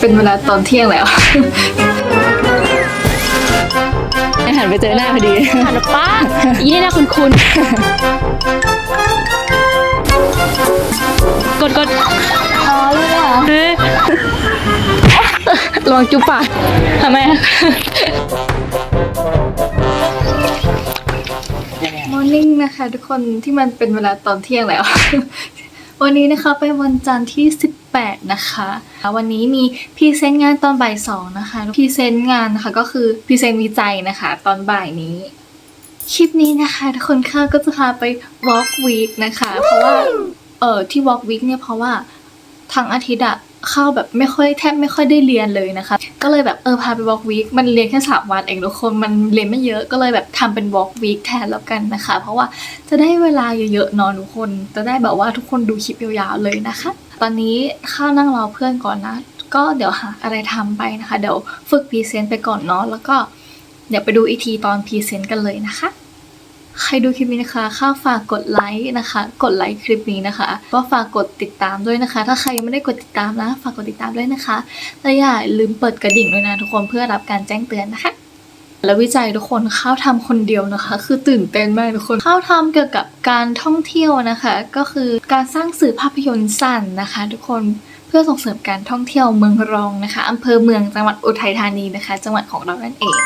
เป็นเวลาตอนเที่ยงแล้ว หันไปเจอหน้าพอดีหันมาป้าอีนี่นะคุณคุณกดกดอ๋อเลยอะเฮ้ยลองจุ๊บปากทำไมอะ มอร์นิ่งนะคะทุกคนที่มันเป็นเวลาตอนเที่ยงแล้ว วันนี้นะคะเป็นวันจันทร์ที่ 8 นะคะวันนี้มีพรีเซนต์งานตอนบ่ายสองนะคะพรีเซนต์งานนะคะก็คือพรีเซนต์วิจัยนะคะ ตอนบ่ายนี้ คลิปนี้นะคะทุกคนค่ะก็จะพาไป walk week นะคะ เพราะว่าเออที่ walk week เนี่ยเพราะว่าทั้งอาทิตย์อะเข้าแบบไม่ค่อยแทบไม่ค่อยได้เรียนเลยนะคะ ก็เลยแบบเออพาไป walk week มันเรียนแค่สามวันเองทุกคนมันเรียนไม่เยอะก็เลยแบบทำเป็น walk week แทนแล้วกันนะคะ เพราะว่าจะได้เวลาเยอะๆนอนทุกคน จะได้แบบว่าทุกคนดูคลิปยาวๆเลยนะคะ ตอนนี้ข้าวนั่งรอเพื่อนก่อนนะ ก็เดี๋ยวหาอะไรทำไปนะคะ เดี๋ยวฝึกพรีเซนต์ไปก่อนเนาะ แล้วก็เดี๋ยวไปดูอีทีตอนพรีเซนต์กันเลยนะคะ ใครดูคลิปนี้นะคะ ข้าวฝากกดไลค์นะคะ กดไลค์คลิปนี้นะคะ ก็ฝากกดติดตามด้วยนะคะ ถ้าใครยังไม่ได้กดติดตามนะ ฝากกดติดตามด้วยนะคะ และอย่าลืมเปิดกระดิ่งด้วยนะทุกคนเพื่อรับการแจ้งเตือนนะคะ แล้ววิจัยทุกคนข้าวทำคนเดียวนะคะ คือตื่นเต้นมากทุกคนข้าวทำเกี่ยวกับการท่องเที่ยวนะคะ ก็คือการสร้างสื่อภาพยนตร์สั้นนะคะ ทุกคนเพื่อส่งเสริมการท่องเที่ยวเมืองรองนะคะอำเภอเมืองจังหวัดอุทัยธานีนะคะ จังหวัดของเรานั่นเอง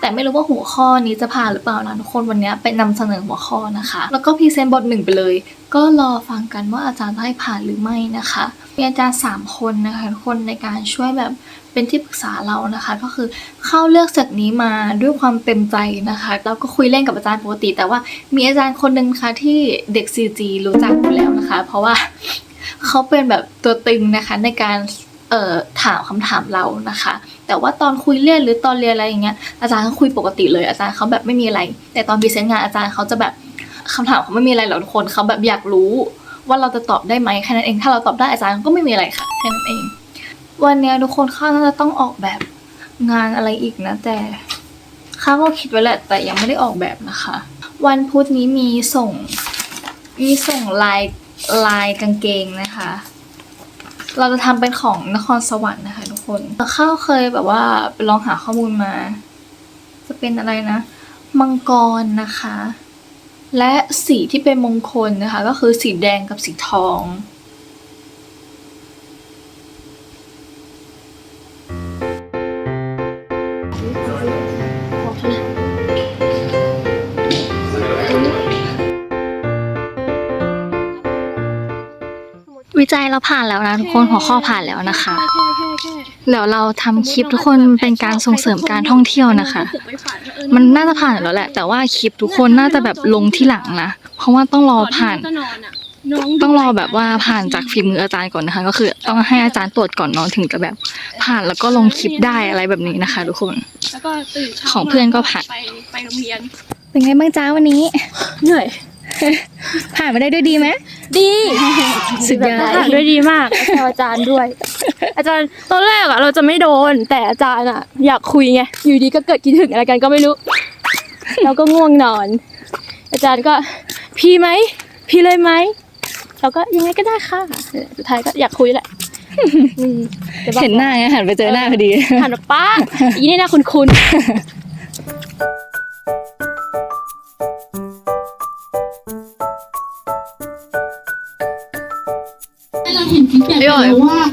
แต่ไม่รู้ว่าหัวข้อนี้จะผ่านหรือเปล่านะทุกคนวันนี้ไปนำเสนอหัวข้อนะคะ แล้วก็พรีเซนต์บทหนึ่งไปเลย ก็รอฟังกันว่าอาจารย์จะให้ผ่านหรือไม่นะคะ มีอาจารย์สามคนนะคะทุกคนในการช่วยแบบ เป็นที่ปรึกษาเรานะคะ ก็คือเข้าเลือกจากนี้มาด้วยความเต็มใจนะคะแล้วก็คุยเล่นกับอาจารย์ปกติ แต่ว่ามีอาจารย์คนหนึ่งค่ะที่เด็ก CG รู้จักอยู่แล้วนะคะ เพราะว่าเขาเป็นแบบตัวตึงนะคะในการเอ่อถามคำถามเรานะคะ แต่ว่าตอนคุยเล่นหรือตอนเรียนอะไรอย่างเงี้ยอาจารย์เขาคุยปกติเลยอาจารย์เขาแบบไม่มีอะไร แต่ตอนพรีเซนต์งานอาจารย์เขาจะแบบคำถามเขาไม่มีอะไรหรอกทุกคนเขาแบบอยากรู้ว่าเราจะตอบได้ไหมแค่นั้นเองถ้าเราตอบได้อาจารย์ก็ไม่มีอะไรค่ะแค่นั้นเอง วันนี้ทุกคนข้าวน่าจะต้องออกแบบงานอะไรอีกนะแต่ข้าก็คิดไว้แหละ แต่ยังไม่ได้ออกแบบนะคะ วันพุธนี้มีส่ง มีส่งลายลายกางเกงนะคะ เราจะทำเป็นของนครสวรรค์นะคะ ทุกคนข้าวเคยแบบว่าไปลองหาข้อมูลมา จะเป็นอะไรนะ มังกรนะคะ และสีที่เป็นมงคลนะคะ ก็คือสีแดงกับสีทอง ผ่านแล้วนะทุกคนหัวข้อผ่านแล้วนะคะแค่แค่แค่เดี๋ยวเราทำคลิปทุกคนเป็นการส่งเสริมการท่องเที่ยวนะคะ มันน่าจะผ่านแล้วแหละ แต่ว่าคลิปทุกคนน่าจะแบบลงที่หลังนะเพราะว่าต้องรอผ่านต้องรอแบบว่าผ่านจากฝีมืออาจารย์ก่อนนะคะ ก็คือต้องให้อาจารย์ตรวจก่อนเนาะถึงจะแบบผ่านแล้วก็ลงคลิปได้อะไรแบบนี้นะคะ ทุกคนของเพื่อนก็ผ่านไปไปโรงเรียนเป็นไงบ้างจ้าวันนี้เหนื่อย ผ่านมาได้ด้วยดีไหมดีสุดยอดผ่านด้วยดีมากแซวอาจารย์ด้วย อาจารย์ตอนแรกอะเราจะไม่โดน แต่อาจารย์อะอยากคุยไงอยู่ดีก็เกิดคิดถึงอะไรกันก็ไม่รู้เราก็ง่วงนอน อาจารย์ก็พี่ไหมพี่เลยไหมเราก็ยังไงก็ได้ค่ะสุดท้ายก็อยากคุยแหละอืมดี๋ยวบอกเห็นหน้าไงหันไปเจอหน้าพอดีหันมาป้าอีนี่นะคุณคุณ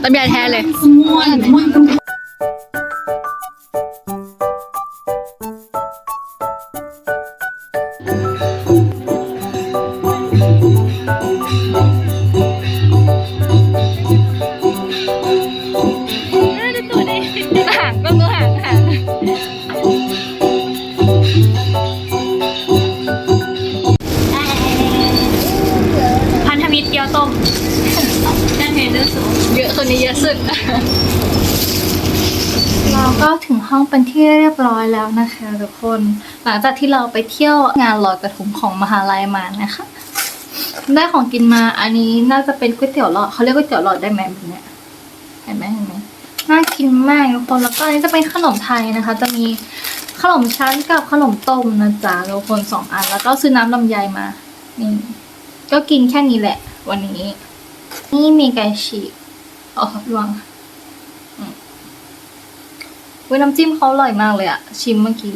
ลำไยแท้เลยห่ นะคะทุกคน หลังจากที่เราไปเที่ยวงานลอยกระทงของมหาลัยมานะคะ ได้ของกินมาอันนี้น่าจะเป็นก๋วยเตี๋ยวหลอดเขาเรียกก๋วยเตี๋ยวหลอดได้ไหมแบบเนี้ยเห็นไหมเห็นไหมน่ากินมากทุกคนแล้วก็อันนี้จะเป็นขนมไทยนะคะ จะมีขนมชั้นกับขนมต้มนะจ๊ะทุกคนสองอัน แล้วก็ซื้อน้ำลำไยมานี่ก็กินแค่นี้แหละ วันนี้ นี่มีไก่ฉีกอ๋อลวง เว้ยน้ำจิ้มเขาอร่อยมากเลยอะชิมเมื่อกี้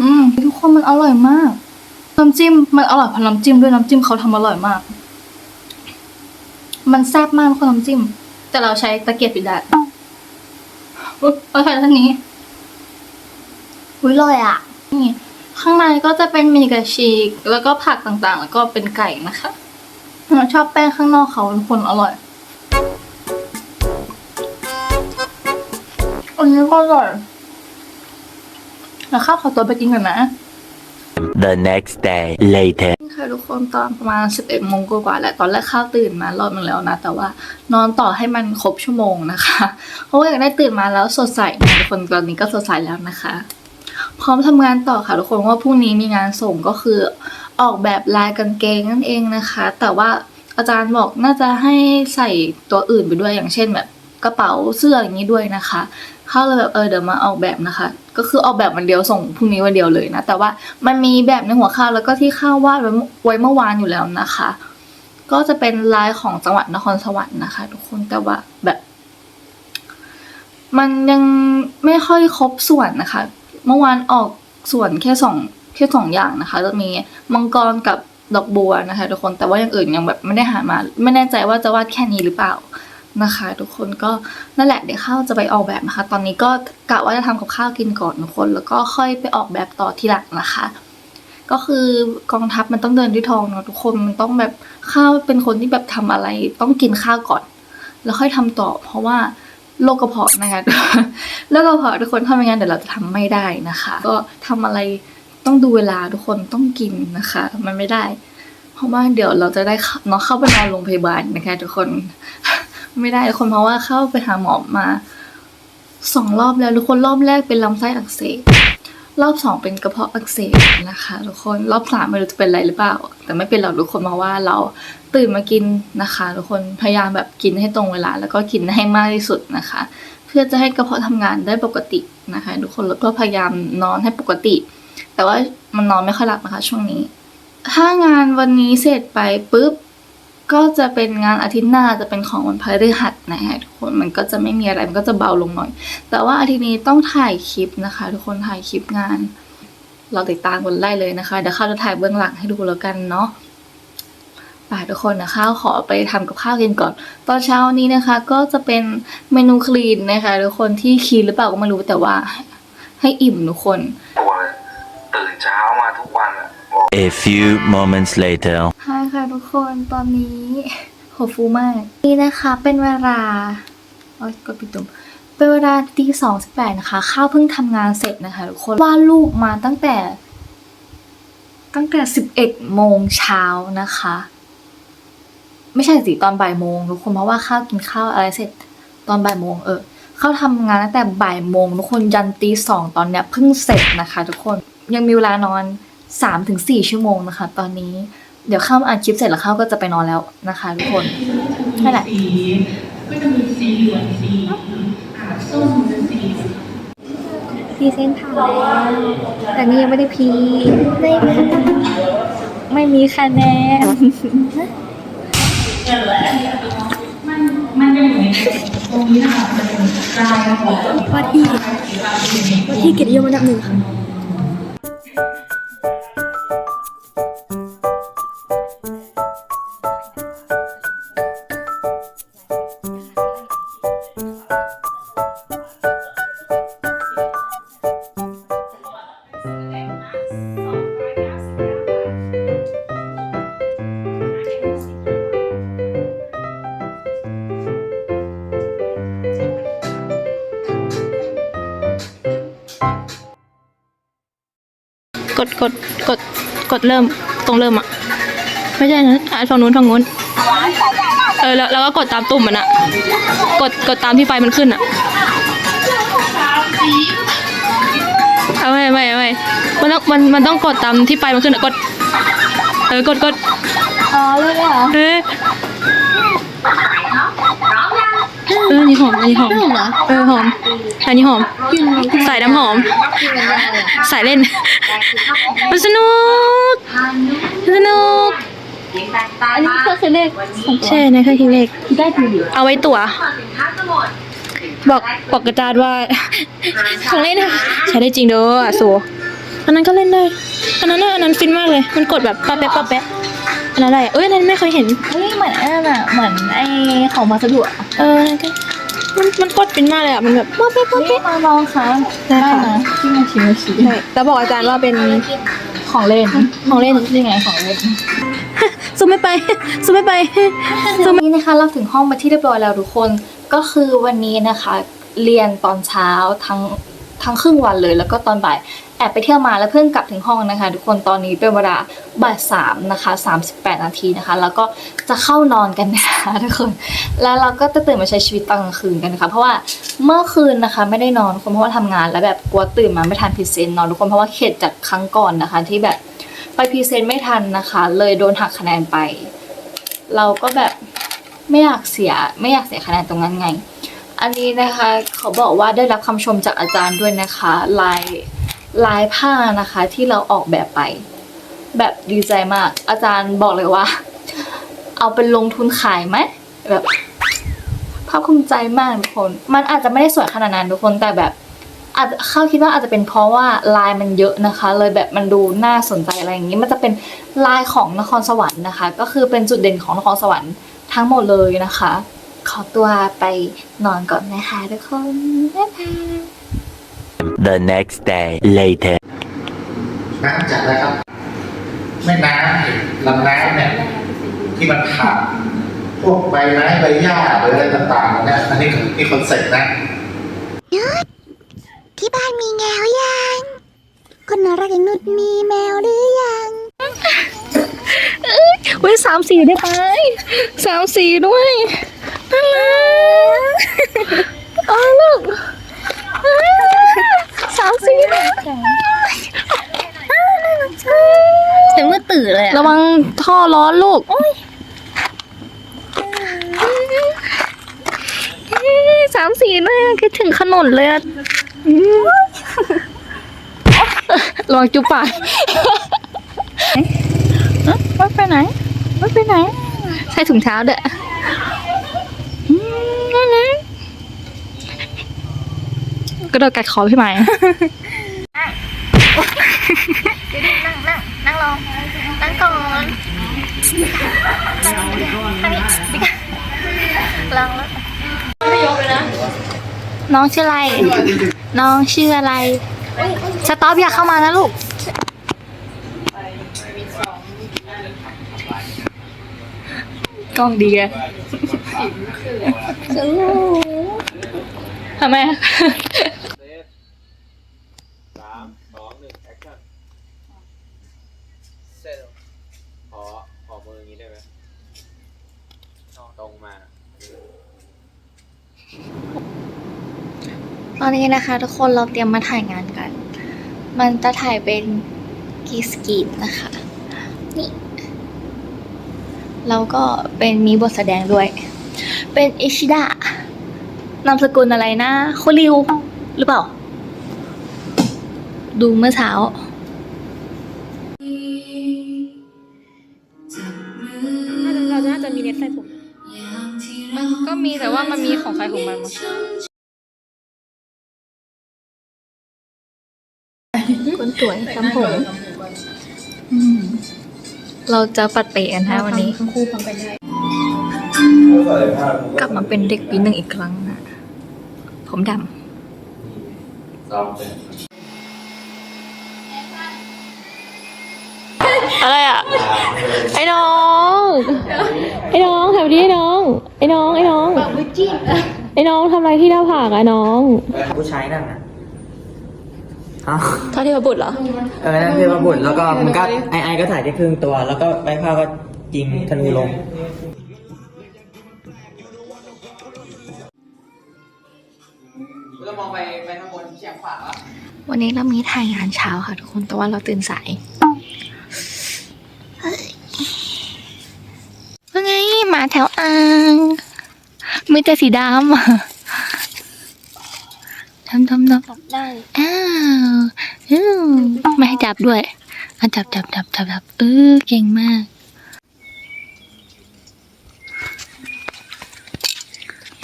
อืมทุกคนมันอร่อยมากน้ำจิ้มมันอร่อยเพราะน้ำจิ้มด้วยน้ำจิ้มเขาทำอร่อยมาก มันแซ่บมากคนน้ำจิ้ม แต่เราใช้ตะเกียบปิดได้อุ๊ยเอาใช้ท่านนี้อุ้ยอร่อยอะนี่ข้างในก็จะเป็นมีกระชีก แล้วก็ผักต่างๆ แล้วก็เป็นไก่นะคะเราชอบแป้งข้างนอกเขาคนอร่อย อันนี้ก็อร่อยแล้วข้าวขอตัวไปกินก่อนนะ The next day later. ค่ะทุกคนตอนประมาณ 11โมงกว่าๆแหละตอนแรกข้าวตื่นมารอบนึงแล้วนะ แต่ว่านอนต่อให้มันครบชั่วโมงนะคะ เพราะว่าอยากได้ตื่นมาแล้วสดใสนะทุกคนตอนนี้ก็สดใสแล้วนะคะ พร้อมทำงานต่อค่ะทุกคนเพราะว่าพรุ่งนี้มีงานส่งก็คือออกแบบลายกางเกงนั่นเองนะคะ แต่ว่าอาจารย์บอกน่าจะให้ใส่ตัวอื่นไปด้วยอย่างเช่นแบบกระเป๋าเสื้ออย่างนี้ด้วยนะคะ เขาเลยแบบเออเดี๋ยวมาออกแบบนะคะ ก็คือออกแบบวันเดียวส่งพรุ่งนี้วันเดียวเลยนะ แต่ว่ามันมีแบบในหัวข้าวแล้วก็ที่ข้าววาดไว้ไว้เมื่อวานอยู่แล้วนะคะ ก็จะเป็นลายของจังหวัดนครสวรรค์นะคะ ทุกคนแต่ว่าแบบ มันยังไม่ค่อยครบส่วนนะคะ เมื่อวานออกส่วนแค่สองแค่สองอย่างนะคะจะมีมังกรกับดอกบัวนะคะ ทุกคนแต่ว่าอย่างอื่นยังแบบไม่ได้หามา ไม่แน่ใจว่าจะวาดแค่นี้หรือเปล่า นะคะ ทุกคนก็นั่นแหละเดี๋ยวข้าวจะไปออกแบบนะคะ ตอนนี้ก็กะว่าจะทำกับข้าวกินก่อนทุกคน แล้วก็ค่อยไปออกแบบต่อทีหลังนะคะ ก็คือกองทัพมันต้องเดินด้วยทองเนาะทุกคนมันต้องแบบข้าวเป็นคนที่แบบทำอะไร ต้องกินข้าวก่อน แล้วค่อยทำต่อ เพราะว่าโรคกระเพาะนะคะโรคกระเพาะทุกคนทำไม่งั้นเดี๋ยวเราจะทำไม่ได้นะคะ ก็ทำอะไรต้องดูเวลาทุกคนต้องกินนะคะ มันไม่ได้ เพราะว่าเดี๋ยวเราจะได้เนาะเข้าไปนอนโรงพยาบาลนะคะ ทุกคน ไม่ได้ทุกคนเพราะว่าเข้าไปหาหมอมาสองรอบแล้วทุกคนรอบแรกเป็นลำไส้อักเสบรอบสองเป็นกระเพาะอักเสบนะคะทุกคนรอบสามไม่รู้จะเป็นอะไรหรือเปล่า แต่ไม่เป็นหรอกทุกคนมาว่าเราตื่นมากินนะคะ ทุกคนพยายามแบบกินให้ตรงเวลา แล้วก็กินให้มากที่สุดนะคะ เพื่อจะให้กระเพาะทำงานได้ปกตินะคะ ทุกคนแล้วก็พยายามนอนให้ปกติ แต่ว่ามันนอนไม่ค่อยหลับนะคะ ช่วงนี้ ถ้างานวันนี้เสร็จไปปุ๊บ ก็จะเป็นงานอาทิตย์หน้าจะเป็นของวันพฤหัสนะคะทุกคนมันก็จะไม่มีอะไรมันก็จะเบาลงหน่อย แต่ว่าอาทิตย์นี้ต้องถ่ายคลิปนะคะ ทุกคนถ่ายคลิปงาน เราติดตามกันไล่เลยนะคะเดี๋ยวข้าวจะถ่ายเบื้องหลังให้ดูแล้วกันเนาะไปทุกคนนะข้าวขอไปทำกับข้าวกินก่อน ตอนเช้านี้นะคะ ก็จะเป็นเมนูคลีนนะคะทุกคนที่คลีนหรือเปล่าก็ไม่รู้แต่ว่าให้อิ่มทุกคน A few moments later. ใช่ค่ะทุกคนตอนนี้โหฟูมาก นี่นะคะเป็นเวลาโอ้ยกดปิดตุ่มเป็นเวลาตีสองสิบแปดนะคะ ข้าวเพิ่งทำงานเสร็จนะคะทุกคนวาดรูปมาตั้งแต่ ตั้งแต่สิบเอ็ดโมงเช้านะคะ ไม่ใช่สิตอนบ่ายโมงทุกคนเพราะว่าข้าวกินข้าวอะไรเสร็จตอนบ่ายโมงเออเข้าทำงานตั้งแต่บ่ายโมงทุกคนยันตีสองตอนเนี้ยเพิ่งเสร็จนะคะ ทุกคนยังมีเวลานอน สามถึงสี่ชั่วโมงนะคะ ตอนนี้ เดี๋ยวข้าวอ่านคลิปเสร็จแล้วข้าวก็จะไปนอนแล้วนะคะทุกคนนั่นแหละพีเส้นผ่านแล้วแต่นี่ยังไม่ได้พีไม่มีไม่มีคะแนนวัดที่วัดที่เกียรตินิยมอันดับหนึ่งค่ะ ดกดกดกดเริ่มตรงเริ่มอะ ไม่ใช่นะอะฝั่งนู้นฝั่งนู้นเออแล้วแล้วก็กดตามตุ่มมันอะ กดกดตามที่ไฟมันขึ้นอะเอาไม่ไม่ไม่มันต้องมันมันต้องกดตามที่ไฟมันขึ้นอะกด เออกดกดอ๋อเลยเหรอเออเออนี่หอมอันนี้หอมเออหอม อันนี้หอมใส่น้ำหอมใส่เล่น มันสนุกมันสนุก อันนี้ก็คือเลขใช่ในเครื่องคิดเลข ได้ดูดิเอาไว้ตั๋ว บอกบอกอาจารย์ว่า ของเล่นนะใช้ได้จริงเด้ออะสูอันนั้นก็เล่นได้ อันนั้นน่ะอันนั้นฟินมากเลย มันกดแบบป๊ะแป๊ะป๊ะแป๊ะอันนั้นอะไรอะเอ้ยอันนั้นไม่เคยเห็น เฮ้ยเหมือนไอ้นั่นอะเหมือนไอ้ของพัสดุอะ เออนั่นก็มันมันกดฟินมากเลยอะ มันแบบป๊ะแป๊ะป๊ะเฮ้ยแป๊ะมาลองค่ะได้ค่ะนะที่มาชิมมาชิมใช่แล้วบอกอาจารย์ว่าเป็นของเล่น ของเล่นนี่ไงของเล่นซูมไม่ไปซูมไม่ไปวันนี้นะคะเราถึงห้องมาที่เรียบร้อยแล้วทุกคน ก็คือวันนี้นะคะ เรียนตอนเช้าทั้งทั้งครึ่งวันเลยแล้วก็ตอนบ่ายแอบไปเที่ยวมาแล้วเพิ่งกลับถึงห้องนะคะ ทุกคนตอนนี้เป็นเวลาบ่ายสามนะคะ38นาทีนะคะ แล้วก็จะเข้านอนกันนะคะทุกคน แล้วเราก็จะตื่นมาใช้ชีวิตตอนกลางคืนกันนะคะ เพราะว่าเมื่อคืนนะคะ ไม่ได้นอนทุกคนเพราะว่าทำงานแล้วแบบกลัวตื่นมาไม่ทันพรีเซนต์นอนทุกคนเพราะว่าเข็ดจากครั้งก่อนนะคะ ที่แบบไปพรีเซนต์ไม่ทันนะคะ เลยโดนหักคะแนนไป เราก็แบบไม่อยากเสียไม่อยากเสียคะแนนตรงนั้นไง อันนี้นะคะเขาบอกว่าได้รับคำชมจากอาจารย์ด้วยนะคะไลาย ลายผ้านะคะที่เราออกแบบไป แบบดีใจมาก อาจารย์บอกเลยว่า เอาเป็นลงทุนขายไหมแบบภาคภูมิใจมากทุกคน มันอาจจะไม่ได้สวยขนาดนั้นทุกคนแต่แบบอาจจะเข้าคิดว่าอาจจะเป็นเพราะว่าลายมันเยอะนะคะ เลยแบบมันดูน่าสนใจอะไรอย่างนี้ มันจะเป็นลายของนครสวรรค์นะคะ ก็คือเป็นจุดเด่นของนครสวรรค์ทั้งหมดเลยนะคะ ขอตัวไปนอนก่อนนะคะทุกคนบ๊ายบาย The next day later. น้ำจากอะไรครับแม่น้ำเนี่ยลำน้ำเนี่ยที่มันผ่านพวกใบไม้ใบหญ้าหรืออะไรต่างๆเนี่ยอันนี้คือที่คอนเซ็ปต์นะที่บ้านมีแมวยังคนน่ารักอย่างนุชมีแมวหรือยังเว้ยสามสีได้ไหมสามสีด้วยน่ารักอ๋อลูก สามสีด้วยแต่เมื่อตื่นเลยอะระวังท่อร้อนลูก สามสีน่าคิดถึงขนนเลยอะระวังจุบปากว่าไปไหนว่าไปไหน ใส่ถุงเท้าเด้ออืมนั่นนะ กระโดดกัดคอพี่ไหมนั่งลงนั่งก่อนลองแล้วน้องชื่ออะไร น้องชื่ออะไร สต๊อปอยากเข้ามานะลูกกล้องดีอะทำไมอะ สามสองหนึ่งแอคชั่นเซลขอ ขอมืออย่างนี้ได้ไหมตรงมา ตอนนี้นะคะทุกคนเราเตรียมมาถ่ายงานกัน มันจะถ่ายเป็นกีสกีนนะคะ นี่ แล้วก็เป็นมีบทแสดงด้วย เป็นอิชิดะนามสกุลอะไรนะโคริว หรือเปล่า ดูเมื่อเช้าเราจะน่าจะมีเน็ตใส่ผม มันก็มีแต่ว่ามันมีของใครของมันมั้ง คนสวยทำผมอืมเราจะปัดเปะกันฮะวันนี้กลับมาเป็นเด็กปีหนึ่งอีกครั้งนะผมดอะไรอะ ไอ้น้อง ไอ้น้องทำดีไอ้น้อง ไอ้น้อง ไอ้น้อง ไอ้น้องทำอะไรที่หน้าผากอะน้อง ผู้ชายนั่นน่ะ อ้าวท่าเทพบุตรเหรอ เออนั่นเทพบุตรแล้วก็มันก็ไอไอก็ถ่ายได้ครึ่งตัว แล้วก็ใบผ้าก็ยิงธนูลงำวันนี้เรามีถ่ายงานเช้าค่ะทุกคนแต่ว่าเราตื่นสายเฮ้ยว่าไงหมาแถวอ่างมีแต่สีดำ ทำทำทำจับได้อ้าวอือไม่ให้จับด้วยอจับจับจับจับจับเออเก่งมาก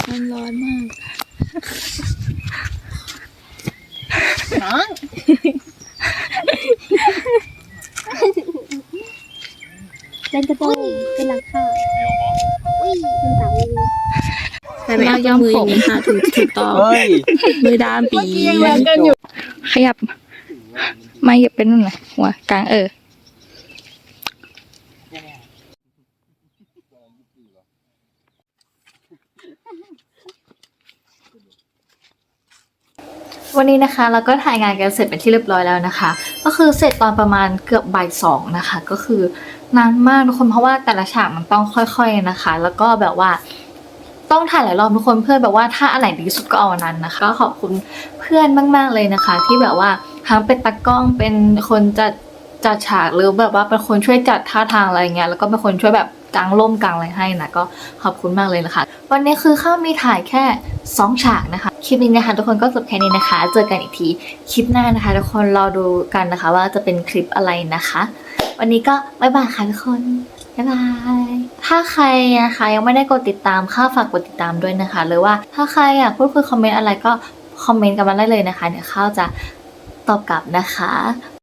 มันร้อนมากน้องเป็นกระโปรงเป็นหลังคาอุ้ยเป็นเต่า แต่ไม่เอามืออย่างนี้ค่ะถูกถูกต้องเฮ้ยมือด้ามปี ขยับ ไม่อย่าเป็นนั่นนะหัวกลางเออ วันนี้นะคะเราก็ถ่ายงานกันเสร็จเป็นที่เรียบร้อยแล้วนะคะ ก็คือเสร็จตอนประมาณเกือบบ่ายสองนะคะ ก็คือนานมากทุกคนเพราะว่าแต่ละฉากมันต้องค่อย ๆนะคะ แล้วก็แบบว่า ต้องถ่ายหลายรอบทุกคนเพื่อแบบว่าถ้าอันไหนดีสุดก็เอาอันนั้นนะคะ ก็ขอบคุณเพื่อนมาก ๆเลยนะคะ ที่แบบว่าทั้งเป็นตากล้องเป็นคนจัดจัดฉากหรือแบบว่าเป็นคนช่วยจัดท่าทางอะไรเงี้ยแล้วก็เป็นคนช่วยแบบกางร่มกางอะไรให้นะก็ขอบคุณมากเลยนะคะ วันนี้คือข้ามีถ่ายแค่สองฉากนะคะ คลิปนี้นะคะ ทุกคนก็จบแค่นี้นะคะ เจอกันอีกทีคลิปหน้านะคะ ทุกคนรอดูกันนะคะ ว่าจะเป็นคลิปอะไรนะคะ วันนี้ก็บ๊ายบายค่ะทุกคน บ๊ายบาย ถ้าใครนะคะยังไม่ได้กดติดตามข้าฝากกดติดตามด้วยนะคะ หรือว่าถ้าใครอยากพูดคุยคอมเมนต์อะไรก็คอมเมนต์กันมาได้เลยนะคะ เดี๋ยวข้าวจะตอบกลับนะคะ